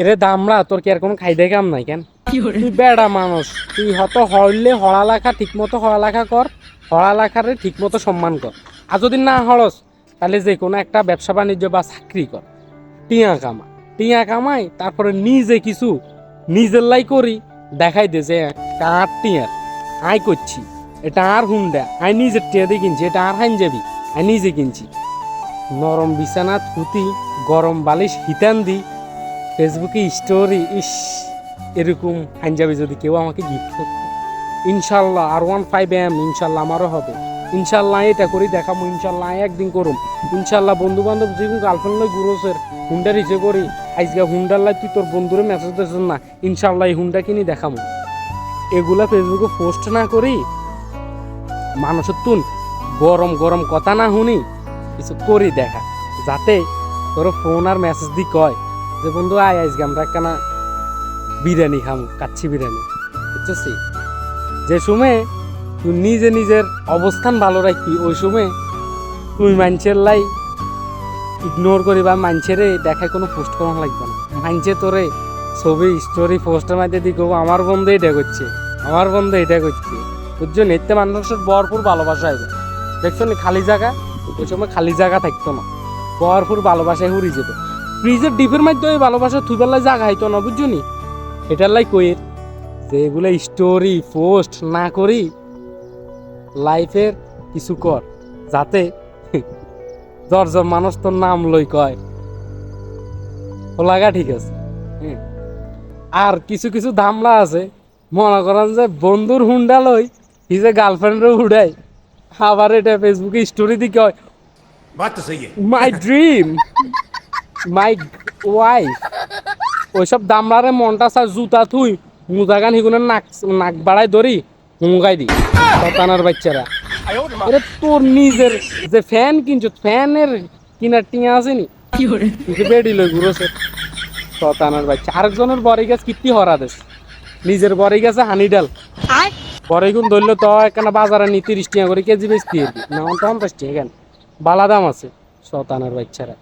এরে দামড়া তোর কি আর কোনো খাইদে কাম নাই কেন? তুই বেড়া মানুষ তুই হত হইলে হড়ালেখা ঠিক মতো হড়ালেখা কর হড়ালেখারে ঠিক মতো সম্মান কর। আর যদি না হড়স তাহলে যে কোনো একটা ব্যবসা বাণিজ্য বা চাকরি কর। টিয়া কামা টিয়া কামাই তারপরে নিজে কিছু নিজের লাই করি। দেখাই দে যে কার টিয়ার আয় করছি। এটা আর হুন্ডা আয় নিজের টিয়া দিয়ে কিনছি। এটা আর হাইন যাবি আই নিজে কিনছি। নরম বিছানা থুতি গরম বালিশ হিতান দি ফেসবুকে স্টোরি ইস, এরকম পাঞ্জাবি যদি কেউ আমাকে গিফট করতো। ইনশাল্লাহ আর ওয়ান ফাইভ এম ইনশাল্লাহ আমারও হবে। ইনশাল্লাহ এটা করি দেখাবো ইনশাল্লাহ একদিন করুম। ইনশাল্লাহ বন্ধু বান্ধব যেরকম গার্লফ্রেন্ড লই গুরোসের হুন্ডা রিচে করি। আজকে হুন্ডার লাই তুই তোর বন্ধুরে মেসেজ দিস না, ইনশাল্লাহ এই হুন্ডা কিনি দেখাবো এগুলা ফেসবুকে পোস্ট না করি, মানুষের তুন গরম গরম কথা না শুনি, কিছু করি দেখা, যাতে তোর ফোন আর মেসেজ দি কয়। যে বন্ধু, আয় আজকে আমরা একখানা বিরিয়ানি খাম কাচ্ছি বিরিয়ানি বুঝছি যে সময়ে তুই নিজে নিজের অবস্থান ভালো রাখবি, ওই সময় তুই মানুষের লাই ইগনোর করি বা মানুষের দেখায় কোনো পোস্ট করা লাগবে না। মানুষে তোরে ছবি স্টোরি পোস্টের মধ্যে দিকে আমার বন্ধু এটা করছে, আমার বন্ধু এটা করছে। বুঝছ? নিত্য মানুষের ভরপুর ভালোবাসা হবে দেখছ খালি জায়গা? ওই সময় খালি জায়গা থাকতো না। ভরপুর ভালোবাসায় হুরি যেত। ফ্রিজের ডিপের মাধ্যমে ভালোবাসা থুইবার লাই জাগা হইতো না বুঝুনি এটার লাই কইয়ের যে এগুলো স্টোরি পোস্ট না করি লাইফের কিছু কর যাতে দশজন মানুষ তোর নাম লই কয়। ও লাগা ঠিক আছে। আর কিছু কিছু ধামলা আছে মনে করেন যে বন্ধুর হুন্ডা লই হিজে গার্লফ্রেন্ডেরও উড়াই আবার এটা ফেসবুকে স্টোরি দিকে হয়। মাই ড্রিম মাই ওয়াইফ ওইসব দামড়ারে মনটা চা জুতা থুই মুদাগান হিগুনের নাক নাক বাড়াই ধরি হুঙ্গাই দি শতানার বাচ্চারা। এটা তোর নিজের যে ফ্যান কিনছো ফ্যানের কিনার টিঙা আছে নি তুই বেডি লই ঘুরোছে শতানার বাচ্চা। আরেকজনের বড়ি গাছ কীর্তি হরা দেশ। নিজের বড়ি গাছে হানি ডাল। বড়ি গুণ ধরলে তো এখানে বাজারে নি তিরিশ টাকা করে কেজি বেচতে না পঞ্চাশ টাকা কেন? বালা দাম আছে শতানার বাচ্চারা।